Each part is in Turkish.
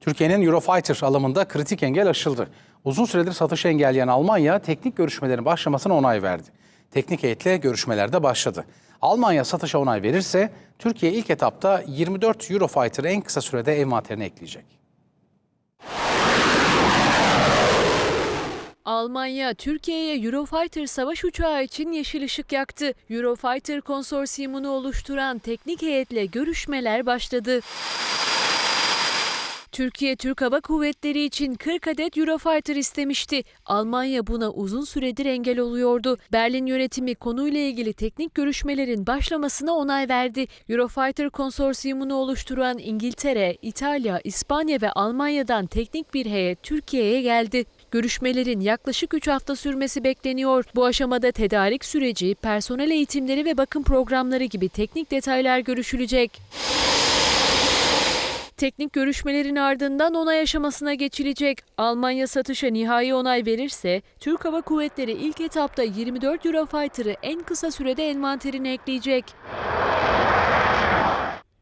Türkiye'nin Eurofighter alımında kritik engel aşıldı. Uzun süredir satışı engelleyen Almanya teknik görüşmelerin başlamasına onay verdi. Teknik heyetle görüşmeler de başladı. Almanya satışa onay verirse Türkiye ilk etapta 24 Eurofighter en kısa sürede envanterine ekleyecek. Almanya, Türkiye'ye Eurofighter savaş uçağı için yeşil ışık yaktı. Eurofighter konsorsiyumunu oluşturan teknik heyetle görüşmeler başladı. Türkiye Türk Hava Kuvvetleri için 40 adet Eurofighter istemişti. Almanya buna uzun süredir engel oluyordu. Berlin yönetimi konuyla ilgili teknik görüşmelerin başlamasına onay verdi. Eurofighter konsorsiyumunu oluşturan İngiltere, İtalya, İspanya ve Almanya'dan teknik bir heyet Türkiye'ye geldi. Görüşmelerin yaklaşık 3 hafta sürmesi bekleniyor. Bu aşamada tedarik süreci, personel eğitimleri ve bakım programları gibi teknik detaylar görüşülecek. Teknik görüşmelerin ardından onay aşamasına geçilecek. Almanya satışa nihai onay verirse Türk Hava Kuvvetleri ilk etapta 24 Eurofighter'ı en kısa sürede envanterine ekleyecek.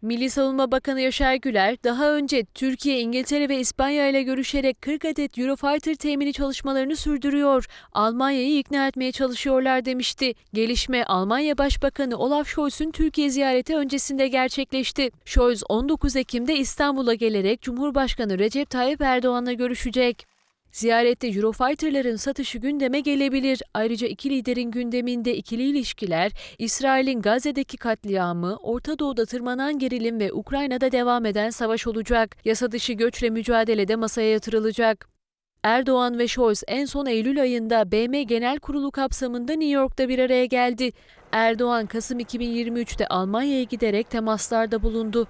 Milli Savunma Bakanı Yaşar Güler daha önce Türkiye, İngiltere ve İspanya ile görüşerek 40 adet Eurofighter temini çalışmalarını sürdürüyor. Almanya'yı ikna etmeye çalışıyorlar demişti. Gelişme Almanya Başbakanı Olaf Scholz'un Türkiye ziyareti öncesinde gerçekleşti. Scholz 19 Ekim'de İstanbul'a gelerek Cumhurbaşkanı Recep Tayyip Erdoğan'la görüşecek. Ziyarette Eurofighter'ların satışı gündeme gelebilir. Ayrıca iki liderin gündeminde ikili ilişkiler, İsrail'in Gazze'deki katliamı, Orta Doğu'da tırmanan gerilim ve Ukrayna'da devam eden savaş olacak. Yasa dışı göçle mücadelede masaya yatırılacak. Erdoğan ve Scholz en son Eylül ayında BM Genel Kurulu kapsamında New York'ta bir araya geldi. Erdoğan Kasım 2023'te Almanya'ya giderek temaslarda bulundu.